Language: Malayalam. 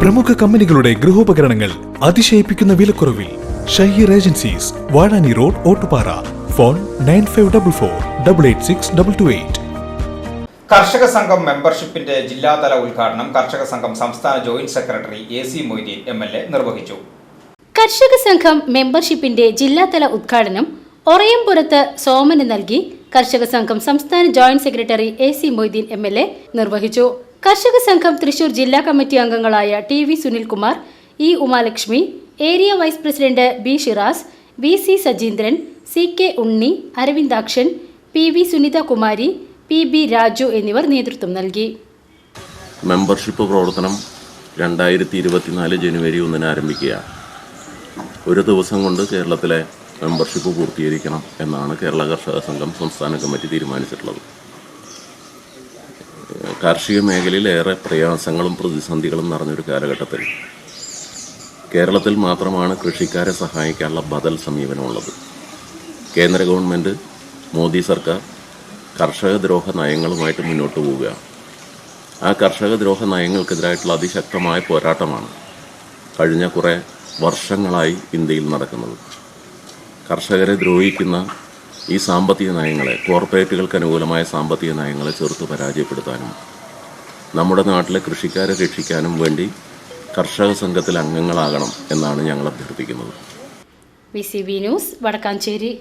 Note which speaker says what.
Speaker 1: പ്രമുഖ കമ്പനികളുടെ ഗൃഹോപകരണങ്ങൾ അതിശയിപ്പിക്കുന്ന വിലക്കുറവിൽ Shaheer agencies Vazhani road Ottupara. Phone nine five double four double eight six double two eight.
Speaker 2: കർഷക സംഘം മെമ്പർഷിപ്പിന്റെ ജില്ലാതല ഉദ്ഘാടനം കർഷക സംഘം സംസ്ഥാന joint secretary A C Moideen M L A നിർവഹിച്ചു.
Speaker 3: കർഷക സംഘം മെമ്പർഷിപ്പിന്റെ ജില്ലാതല ഉദ്ഘാടനം ഒറയംപുരത്ത് സോമന് നൽകി കർഷക സംഘം സംസ്ഥാന joint secretary A C Moideen M L A നിർവഹിച്ചു. കർഷക സംഘം തൃശൂർ ജില്ലാ കമ്മിറ്റി അംഗങ്ങളായ T V Sunilkumar E Umalakshmi area vice president B Shiraz V C Sajeendran C K Unni Aravindakshan P V Sunitha Kumari P B Raju എന്നിവർ നേതൃത്വം നൽകി.
Speaker 4: മെമ്പർഷിപ്പ് പ്രവർത്തനം രണ്ടായിരത്തി ഇരുപത്തിനാല് ജനുവരി ഒന്നിന് ആരംഭിക്കുക ഒരു ദിവസം കൊണ്ട് കേരളത്തിലെ മെമ്പർഷിപ്പ് പൂർത്തീകരിക്കണം എന്നാണ് കേരള കർഷക സംഘം സംസ്ഥാന കമ്മിറ്റി തീരുമാനിച്ചിട്ടുള്ളത്. കാർഷിക മേഖലയിൽ ഏറെ പ്രയാസങ്ങളും പ്രതിസന്ധികളും നിറഞ്ഞൊരു കാലഘട്ടത്തിൽ കേരളത്തിൽ മാത്രമാണ് കൃഷിക്കാരെ സഹായിക്കാനുള്ള ബദൽ സമീപനമുള്ളത്. കേന്ദ്ര ഗവൺമെന്റ് മോദി സർക്കാർ കർഷക ദ്രോഹ നയങ്ങളുമായിട്ട് മുന്നോട്ട് പോവുകയാണ് ആ കർഷക ദ്രോഹ നയങ്ങൾക്കെതിരായിട്ടുള്ള അതിശക്തമായ പോരാട്ടമാണ് കഴിഞ്ഞ കുറേ വർഷങ്ങളായി ഇന്ത്യയിൽ നടക്കുന്നത്. കർഷകരെ ദ്രോഹിക്കുന്ന ഈ സാമ്പത്തിക നയങ്ങളെ കോർപ്പറേറ്റുകൾക്ക് അനുകൂലമായ സാമ്പത്തിക നയങ്ങളെ ചെറുത്ത് പരാജയപ്പെടുത്താനും നമ്മുടെ നാട്ടിലെ കൃഷിക്കാരെ രക്ഷിക്കാനും വേണ്ടി കർഷക സംഘത്തിൽ അംഗങ്ങളാകണം എന്നാണ് ഞങ്ങൾ അഭ്യർത്ഥിക്കുന്നത്.
Speaker 3: V C B news Vadakkanchery.